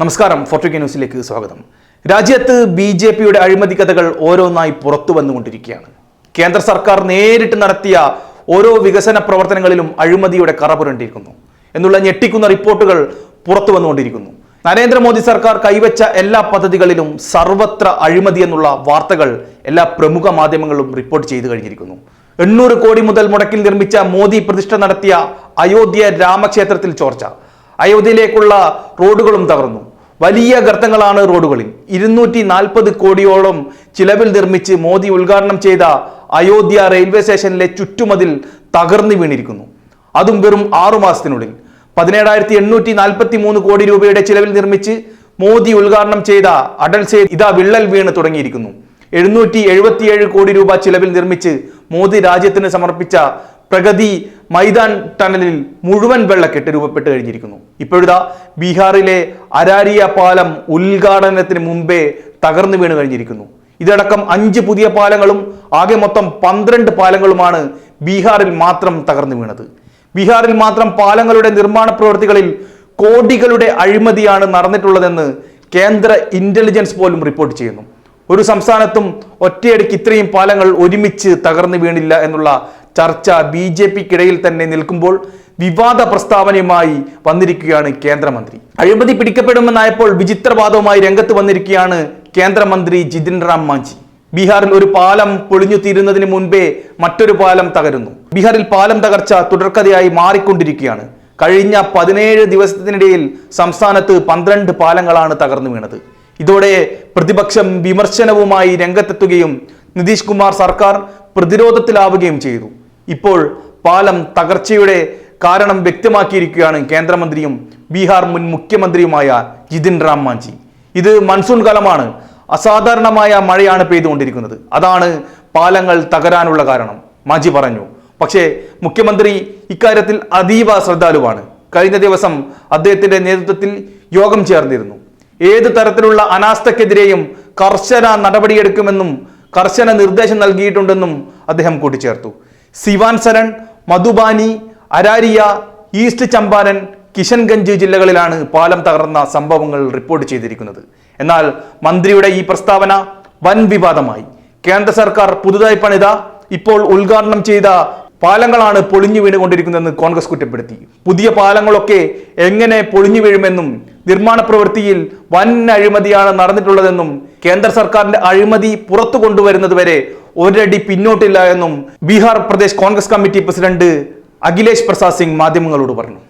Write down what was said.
നമസ്കാരം ഫോർട്ടുഗ ന്യൂസിലേക്ക് സ്വാഗതം. രാജ്യത്ത് ബി ജെ പിയുടെ അഴിമതി കഥകൾ ഓരോന്നായി പുറത്തു വന്നുകൊണ്ടിരിക്കുകയാണ്. കേന്ദ്ര സർക്കാർ നേരിട്ട് നടത്തിയ ഓരോ വികസന പ്രവർത്തനങ്ങളിലും അഴിമതിയുടെ കറ പുരണ്ടിരിക്കുന്നു എന്നുള്ള ഞെട്ടിക്കുന്ന റിപ്പോർട്ടുകൾ പുറത്തു വന്നുകൊണ്ടിരിക്കുന്നു. നരേന്ദ്രമോദി സർക്കാർ കൈവച്ച എല്ലാ പദ്ധതികളിലും സർവത്ര അഴിമതി എന്നുള്ള വാർത്തകൾ എല്ലാ പ്രമുഖ മാധ്യമങ്ങളും റിപ്പോർട്ട് ചെയ്തു കഴിഞ്ഞിരിക്കുന്നു. എണ്ണൂറ് കോടി മുതൽ മുടക്കിൽ നിർമ്മിച്ച മോദി പ്രതിഷ്ഠ നടത്തിയ അയോധ്യ രാമക്ഷേത്രത്തിൽ ചോർച്ച. അയോധ്യയിലേക്കുള്ള റോഡുകളും തകർന്നു. വലിയ ഗർത്തങ്ങളാണ് റോഡുകളിൽ. ഇരുന്നൂറ്റി നാൽപ്പത് കോടിയോളം ചിലവിൽ നിർമ്മിച്ച് മോദി ഉദ്ഘാടനം ചെയ്ത അയോധ്യ റെയിൽവേ സ്റ്റേഷനിലെ ചുറ്റുമതിൽ തകർന്നു വീണിരിക്കുന്നു. അതും വെറും ആറു മാസത്തിനുള്ളിൽ. പതിനേഴായിരത്തി എണ്ണൂറ്റി നാൽപ്പത്തി മൂന്ന് കോടി രൂപയുടെ ചിലവിൽ നിർമ്മിച്ച് മോദി ഉദ്ഘാടനം ചെയ്ത അടൽ സേത് ഇതാ വിള്ളൽ വീണ് തുടങ്ങിയിരിക്കുന്നു. എഴുന്നൂറ്റി എഴുപത്തിയേഴ് കോടി രൂപ ചിലവിൽ നിർമ്മിച്ച് മോദി രാജ്യത്തിന് സമർപ്പിച്ച പ്രഗതി മൈതാൻ ടണലിൽ മുഴുവൻ വെള്ളക്കെട്ട് രൂപപ്പെട്ട് കഴിഞ്ഞിരിക്കുന്നു. ഇപ്പോഴിതാ ബീഹാറിലെ അരാരിയ പാലം ഉദ്ഘാടനത്തിന് മുമ്പേ തകർന്നു വീണ് കഴിഞ്ഞിരിക്കുന്നു. ഇതടക്കം അഞ്ച് പുതിയ പാലങ്ങളും ആകെ മൊത്തം പന്ത്രണ്ട് പാലങ്ങളുമാണ് ബീഹാറിൽ മാത്രം തകർന്നു വീണത്. ബീഹാറിൽ മാത്രം പാലങ്ങളുടെ നിർമ്മാണ പ്രവൃത്തികളിൽ കോടികളുടെ അഴിമതിയാണ് നടന്നിട്ടുള്ളതെന്ന് കേന്ദ്ര ഇന്റലിജൻസ് പോലും റിപ്പോർട്ട് ചെയ്യുന്നു. ഒരു സംസ്ഥാനത്തും ഒറ്റയടിക്ക് ഇത്രയും പാലങ്ങൾ ഒരുമിച്ച് തകർന്നു വീണില്ല എന്നുള്ള ചർച്ച ബി ജെ പിക്കിടയിൽ തന്നെ നിൽക്കുമ്പോൾ വിവാദ പ്രസ്താവനയുമായി വന്നിരിക്കുകയാണ് കേന്ദ്രമന്ത്രി. അഴിമതി പിടിക്കപ്പെടുമെന്നായപ്പോൾ വിചിത്രവാദവുമായി രംഗത്ത് വന്നിരിക്കുകയാണ് കേന്ദ്രമന്ത്രി ജിതിൻ റാം മാഞ്ചി ബീഹാറിൽ ഒരു പാലം പൊളിഞ്ഞു തീരുന്നതിന് മുൻപേ മറ്റൊരു പാലം തകരുന്നു. ബീഹാറിൽ പാലം തകർച്ച തുടർക്കഥയായി മാറിക്കൊണ്ടിരിക്കുകയാണ്. കഴിഞ്ഞ പതിനേഴ് ദിവസത്തിനിടയിൽ സംസ്ഥാനത്ത് പന്ത്രണ്ട് പാലങ്ങളാണ് തകർന്നു വീണത്. ഇതോടെ പ്രതിപക്ഷം വിമർശനവുമായി രംഗത്തെത്തുകയും നിതീഷ് കുമാർ സർക്കാർ പ്രതിരോധത്തിലാവുകയും ചെയ്തു. ഇപ്പോൾ പാലം തകർച്ചയുടെ കാരണം വ്യക്തമാക്കിയിരിക്കുകയാണ് കേന്ദ്രമന്ത്രിയും ബീഹാർ മുൻ മുഖ്യമന്ത്രിയുമായ ജിതിൻ റാം മാഞ്ചി. ഇത് മൺസൂൺ കാലമാണ്. അസാധാരണമായ മഴയാണ് പെയ്തുകൊണ്ടിരിക്കുന്നത്. അതാണ് പാലങ്ങൾ തകരാനുള്ള കാരണം. മാഞ്ചി പറഞ്ഞു. പക്ഷേ മുഖ്യമന്ത്രി ഇക്കാര്യത്തിൽ അതീവ ശ്രദ്ധാലുവാണ്. കഴിഞ്ഞ ദിവസം അദ്ദേഹത്തിന്റെ നേതൃത്വത്തിൽ യോഗം ചേർന്നിരുന്നു. ഏത് തരത്തിലുള്ള അനാസ്ഥക്കെതിരെയും കർശന നടപടിയെടുക്കുമെന്നും കർശന നിർദ്ദേശം നൽകിയിട്ടുണ്ടെന്നും അദ്ദേഹം കൂട്ടിച്ചേർത്തു. സിവാൻ സരൺ മധുബാനി അരാരിയ ഈസ്റ്റ് ചമ്പാരൻ കിഷൻഗഞ്ച് ജില്ലകളിലാണ് പാലം തകർന്ന സംഭവങ്ങൾ റിപ്പോർട്ട് ചെയ്തിരിക്കുന്നത്. എന്നാൽ മന്ത്രിയുടെ ഈ പ്രസ്താവന വൻ വിവാദമായി. കേന്ദ്ര സർക്കാർ പുതുതായി പണിത ഇപ്പോൾ ഉദ്ഘാടനം ചെയ്ത പാലങ്ങളാണ് പൊളിഞ്ഞു വീണുകൊണ്ടിരിക്കുന്നതെന്ന് കോൺഗ്രസ് കുറ്റപ്പെടുത്തി. പുതിയ പാലങ്ങളൊക്കെ എങ്ങനെ പൊളിഞ്ഞു വീഴുമെന്നും നിർമ്മാണ പ്രവൃത്തിയിൽ വൻ അഴിമതിയാണ് നടന്നിട്ടുള്ളതെന്നും കേന്ദ്ര സർക്കാരിന്റെ അഴിമതി പുറത്തു കൊണ്ടുവരുന്നത് വരെ ഒരടി പിന്നോട്ടില്ല എന്നും Bihar Pradesh Congress committee president Akhilesh Prasad Singh മാധ്യമങ്ങളോട് പറഞ്ഞു.